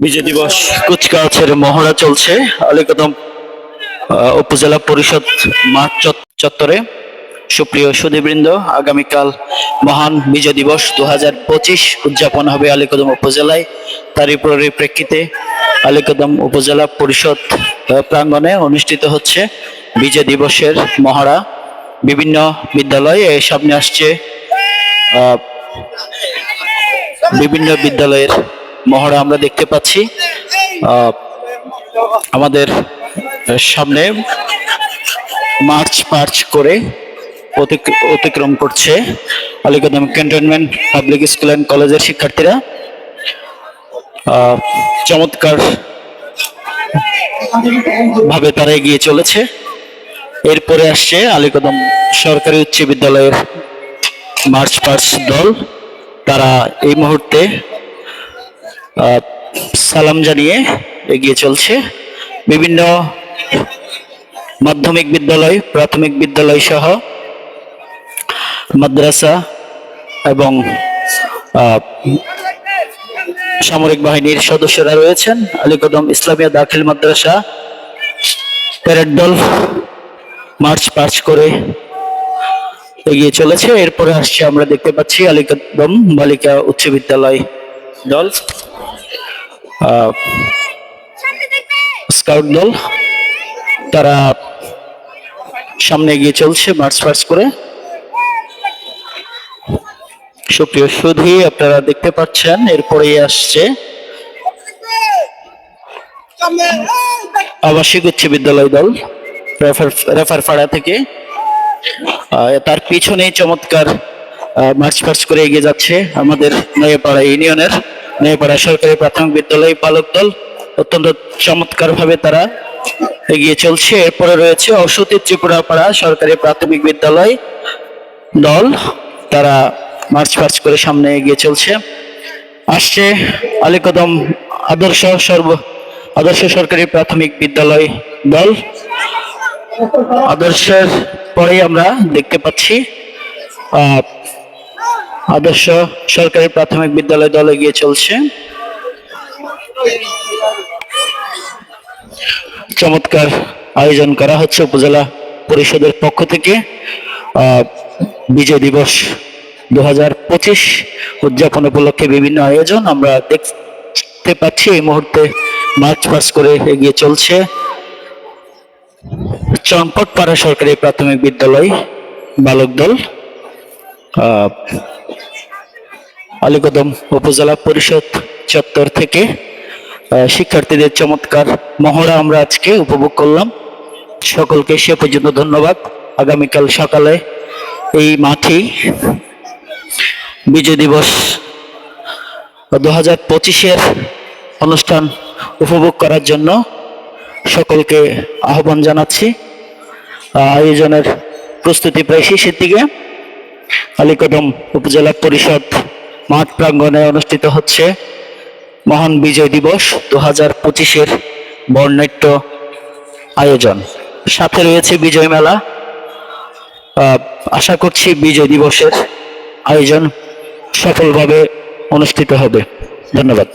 বিজয় দিবস কুচকাওয়াজের মহড়া চলছে। আলীকদম উপজেলা পরিষদ মাঠ চত- চত্বরে। সুপ্রিয় সুদীবৃন্দ আগামীকাল মহান বিজয় দিবস দু হাজার পঁচিশ উদযাপন হবে আলীকদম উপজেলায়। তারই পরিপ্রেক্ষিতে আলীকদম উপজেলা পরিষদ প্রাঙ্গণে অনুষ্ঠিত হচ্ছে বিজয় দিবসের মহড়া। বিভিন্ন বিদ্যালয়ে সামনে আসছে বিভিন্ন বিদ্যালয়ের মহড়া আমরা দেখতে পাচ্ছি। আমাদের সামনে মার্চ পার্চ করে অতিক- অতিক্রম করছে Alikadam cantonment public school and কলেজের শিক্ষার্থীরা। চমৎকার ভাবে তারা এগিয়ে চলেছে। এরপরে আসছে আলিকদম সরকারি উচ্চ বিদ্যালয়ের মার্চ পার্চ দল। তারা এই মুহূর্তে সালাম জানিয়ে এগিয়ে চলছে বিভিন্ন মাধ্যমিক বিদ্যালয়, প্রাথমিক বিদ্যালয় সহ মাদ্রাসা এবং সামরিক বাহিনীর সদস্যরা রয়েছেন। আলীকদম ইসলামিয়া দাখিল মাদ্রাসা প্যারেড দল মার্চ পার্চ করে এগিয়ে চলেছে। এরপরে আসছে আমরা দেখতে পাচ্ছি আলিকদম বালিকা উচ্চ বিদ্যালয়। দল? স্কাউট দল। তারা সামনে এগিয়ে চলছে মার্চ পার্চ করে। সুপ্রিয় সুধী, আপনারা দেখতে পাচ্ছেন, এরপরেই আসছে আবাসিক উচ্চ বিদ্যালয় দল, রেফার রেফারপাড়া থেকে। তার পিছনেই চমৎকার মার্চ পার্চ করে এগিয়ে যাচ্ছে আমাদের নয়াপাড়া ইউনিয়নের। নয়াপাড়া সরকারি প্রাথমিক বিদ্যালয় পালক দল অত্যন্ত চমৎকার ভাবে তারা এগিয়ে চলছে। এরপরে রয়েছে অসতী ত্রিপুরাপাড়া সরকারি প্রাথমিক বিদ্যালয় দল। তারা মার্চ পার্চ করে সামনে এগিয়ে চলছে। আসছে আলীকদম আদর্শ সর্ব আদর্শ সরকারি প্রাথমিক বিদ্যালয় দল। আদর্শের পরেই আমরা দেখতে পাচ্ছি আদর্শ সরকারি প্রাথমিক বিদ্যালয় দলে গিয়ে চলছে। চমৎকার আয়োজন করা হচ্ছে উপজেলা পরিষদের পক্ষ থেকে। বিজয় দিবস দু হাজার পঁচিশ উদযাপন উপলক্ষে বিভিন্ন আয়োজন আমরা দেখতে পাচ্ছি। এই মুহূর্তে মার্চ পাস করে এগিয়ে চলছে চম্পটপাড়া সরকারি প্রাথমিক বিদ্যালয় বালক দল। আলীকদম উপজেলা পরিষদ চত্বর থেকে শিক্ষার্থীদের চমৎকার মহড়া আমরা আজকে উপভোগ করলাম। সকলকে সে পর্যন্ত ধন্যবাদ। আগামীকাল সকালে এই মাঠেই বিজয় দিবস দু হাজার পঁচিশের অনুষ্ঠান উপভোগ করার জন্য সকলকে আহ্বান জানাচ্ছি। আয়োজনের প্রস্তুতি প্রায় শেষের দিকে। আলীকদম উপজেলা পরিষদ মাঠ প্রাঙ্গণে অনুষ্ঠিত হচ্ছে মহান বিজয় দিবস দু হাজার পঁচিশের বর্ণাট্য আয়োজন। সাথে রয়েছে বিজয় মেলা। আশা করছি বিজয় দিবসের আয়োজন সফলভাবে অনুষ্ঠিত হবে। ধন্যবাদ।